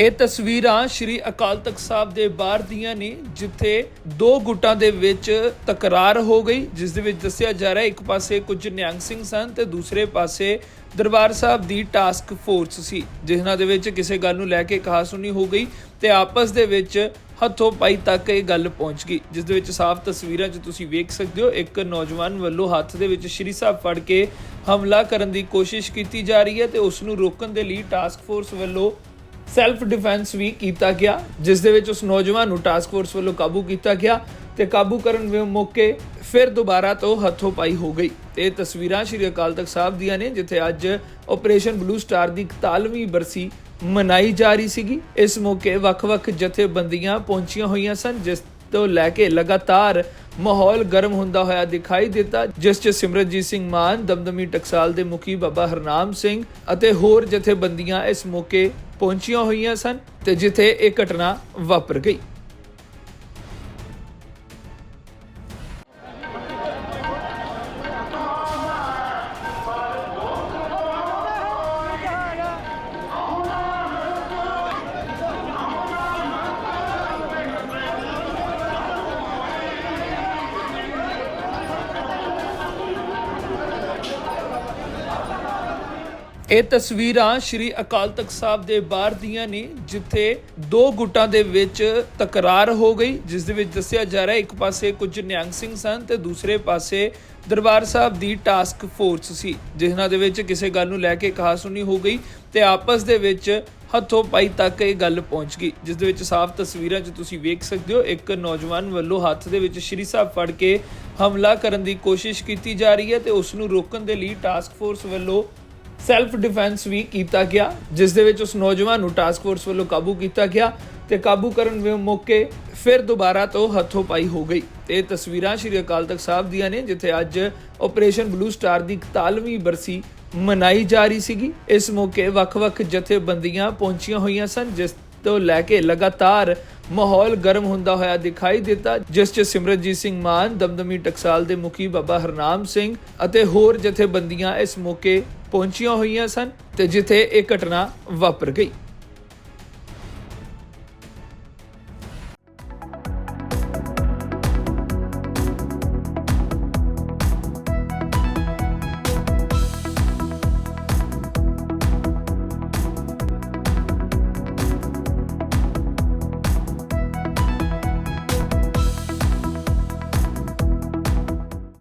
ਇਹ ਤਸਵੀਰਾਂ ਸ਼੍ਰੀ ਅਕਾਲ ਤਖਤ ਸਾਹਿਬ ਦੇ ਬਾਹਰ ਦੀਆਂ ਨੇ, ਜਿੱਥੇ ਦੋ ਗੁੱਟਾਂ ਦੇ ਵਿੱਚ ਤਕਰਾਰ ਹੋ ਗਈ, ਜਿਸ ਦੇ ਵਿੱਚ ਦੱਸਿਆ ਜਾ ਰਿਹਾ, ਇੱਕ ਪਾਸੇ ਕੁਝ ਨਿਹੰਗ ਸਿੰਘ ਸਨ ਤੇ ਦੂਸਰੇ ਪਾਸੇ ਦਰਬਾਰ ਸਾਹਿਬ ਦੀ ਟਾਸਕ ਫੋਰਸ ਸੀ, ਜਿਨ੍ਹਾਂ ਦੇ ਵਿੱਚ ਕਿਸੇ ਗੱਲ ਨੂੰ ਲੈ ਕੇ ਕਹਾ ਸੁਣੀ ਹੋ ਗਈ ਤੇ ਆਪਸ ਦੇ ਵਿੱਚ ਹੱਥੋਂ ਪਾਈ ਤੱਕ ਇਹ ਗੱਲ ਪਹੁੰਚ ਗਈ, ਜਿਸ ਦੇ ਵਿੱਚ ਸਾਫ਼ ਤਸਵੀਰਾਂ 'ਚ ਤੁਸੀਂ ਵੇਖ ਸਕਦੇ ਹੋ, ਇੱਕ ਨੌਜਵਾਨ ਵੱਲੋਂ ਹੱਥ ਦੇ ਵਿੱਚ ਸ਼੍ਰੀ ਸਾਹਿਬ ਫੜ ਕੇ ਹਮਲਾ ਕਰਨ ਦੀ ਕੋਸ਼ਿਸ਼ ਕੀਤੀ ਜਾ ਰਹੀ ਹੈ ਤੇ ਉਸ ਨੂੰ ਰੋਕਣ ਦੇ ਲਈ ਟਾਸਕ ਫੋਰਸ ਵੱਲੋਂ ਸੈਲਫ ਡਿਫੈਂਸ ਵੀ ਕੀਤਾ ਗਿਆ, ਜਿਸ ਦੇ ਵਿੱਚ ਉਸ ਨੌਜਵਾਨ ਨੂੰ ਟਾਸਕ ਫੋਰਸ ਵੱਲੋਂ ਕਾਬੂ ਕੀਤਾ ਗਿਆ ਤੇ ਕਾਬੂ ਕਰਨ ਦੇ ਮੌਕੇ ਫਿਰ ਦੁਬਾਰਾ ਤੋਂ ਹੱਥੋਂ ਪਾਈ ਹੋ ਗਈ। ਤੇ ਤਸਵੀਰਾਂ ਸ਼੍ਰੀ ਅਕਾਲ ਤਖਤ ਸਾਹਿਬ ਦੀਆਂ ਨੇ, ਜਿੱਥੇ ਅੱਜ ਆਪਰੇਸ਼ਨ ਬਲੂ ਸਟਾਰ ਦੀ 41ਵੀਂ ਬਰਸੀ ਮਨਾਈ ਜਾ ਰਹੀ ਸੀਗੀ। ਇਸ ਮੌਕੇ ਵੱਖ-ਵੱਖ ਜਥੇਬੰਦੀਆਂ ਪਹੁੰਚੀਆਂ ਹੋਈਆਂ ਸਨ, ਜਿਸ ਤੋਂ ਲੈ ਕੇ ਲਗਾਤਾਰ ਮਾਹੌਲ ਗਰਮ ਹੁੰਦਾ ਹੋਇਆ ਦਿਖਾਈ ਦਿੱਤਾ, ਜਿਸ 'ਚ ਸਿਮਰਨਜੀਤ ਸਿੰਘ ਮਾਨ, ਦਮਦਮੀ ਟਕਸਾਲ ਦੇ ਮੁਖੀ ਬਾਬਾ ਹਰਨਾਮ ਸਿੰਘ ਅਤੇ ਹੋਰ ਜਥੇਬੰਦੀਆਂ ਇਸ ਮੌਕੇ ਪਹੁੰਚੀਆਂ ਹੋਈਆਂ ਸਨ ਤੇ ਜਿੱਥੇ ਇਹ ਘਟਨਾ ਵਾਪਰ ਗਈ। ਇਹ ਤਸਵੀਰਾਂ ਸ਼੍ਰੀ ਅਕਾਲ ਤਖਤ ਸਾਹਿਬ ਦੇ ਬਾਹਰ ਦੀਆਂ ਨੇ, ਜਿੱਥੇ ਦੋ ਗੁੱਟਾਂ ਦੇ ਵਿੱਚ ਤਕਰਾਰ ਹੋ ਗਈ, ਜਿਸ ਦੇ ਵਿੱਚ ਦੱਸਿਆ ਜਾ ਰਿਹਾ, ਇੱਕ ਪਾਸੇ ਕੁਝ ਨਿਹੰਗ ਸਿੰਘ ਸਨ ਤੇ ਦੂਸਰੇ ਪਾਸੇ ਦਰਬਾਰ ਸਾਹਿਬ ਦੀ ਟਾਸਕ ਫੋਰਸ ਸੀ, ਜਿਨ੍ਹਾਂ ਦੇ ਵਿੱਚ ਕਿਸੇ ਗੱਲ ਨੂੰ ਲੈ ਕੇ ਕਹਾਸੁਣੀ ਹੋ ਗਈ ਤੇ ਆਪਸ ਦੇ ਵਿੱਚ ਹੱਥੋਂ ਪਾਈ ਤੱਕ ਇਹ ਗੱਲ ਪਹੁੰਚ ਗਈ, ਜਿਸ ਦੇ ਵਿੱਚ ਸਾਫ਼ ਤਸਵੀਰਾਂ 'ਚ ਤੁਸੀਂ ਵੇਖ ਸਕਦੇ ਹੋ, ਇੱਕ ਨੌਜਵਾਨ ਵੱਲੋਂ ਹੱਥ ਦੇ ਵਿੱਚ ਸ਼੍ਰੀ ਸਾਹਿਬ ਫੜ ਕੇ ਹਮਲਾ ਕਰਨ ਦੀ ਕੋਸ਼ਿਸ਼ ਕੀਤੀ ਜਾ ਰਹੀ ਹੈ ਤੇ ਉਸ ਨੂੰ ਰੋਕਣ ਦੇ ਲਈ ਟਾਸਕ ਫੋਰਸ ਵੱਲੋਂ ਸੈਲਫ ਡਿਫੈਂਸ ਵੀ ਕੀਤਾ ਗਿਆ, ਜਿਸ ਦੇ ਵਿੱਚ ਉਸ ਨੌਜਵਾਨ ਨੂੰ ਟਾਸਕ ਫੋਰਸ ਵੱਲੋਂ ਕਾਬੂ ਕੀਤਾ ਗਿਆ ਤੇ ਕਾਬੂ ਕਰਨ ਦੇ ਮੌਕੇ ਫਿਰ ਦੁਬਾਰਾ ਤੋਂ ਹੱਥੋਂ ਪਾਈ ਹੋ ਗਈ। ਤੇ ਤਸਵੀਰਾਂ ਸ਼੍ਰੀ ਅਕਾਲ ਤਖਤ ਸਾਹਿਬ ਦੀਆਂ ਨੇ, ਜਿੱਥੇ ਅੱਜ ਆਪਰੇਸ਼ਨ ਬਲੂ ਸਟਾਰ ਦੀ 41ਵੀਂ ਬਰਸੀ ਮਨਾਈ ਜਾ ਰਹੀ ਸੀਗੀ। ਇਸ ਮੌਕੇ ਵੱਖ-ਵੱਖ ਜਥੇਬੰਦੀਆਂ ਪਹੁੰਚੀਆਂ ਹੋਈਆਂ ਸਨ, ਜਿਸ ਤੋਂ ਲੈ ਕੇ ਲਗਾਤਾਰ ਮਾਹੌਲ ਗਰਮ ਹੁੰਦਾ ਹੋਇਆ ਦਿਖਾਈ ਦਿੱਤਾ, ਜਿਸ 'ਚ ਸਿਮਰਜੀਤ ਸਿੰਘ ਮਾਨ, ਦਮਦਮੀ ਟਕਸਾਲ ਦੇ ਮੁਖੀ ਬਾਬਾ ਹਰਨਾਮ ਸਿੰਘ ਅਤੇ ਹੋਰ ਜਥੇਬੰਦੀਆਂ ਇਸ ਮੌਕੇ ਪਹੁੰਚੀਆਂ ਹੋਈਆਂ ਸਨ ਤੇ ਜਿੱਥੇ ਇਹ ਘਟਨਾ ਵਾਪਰ ਗਈ।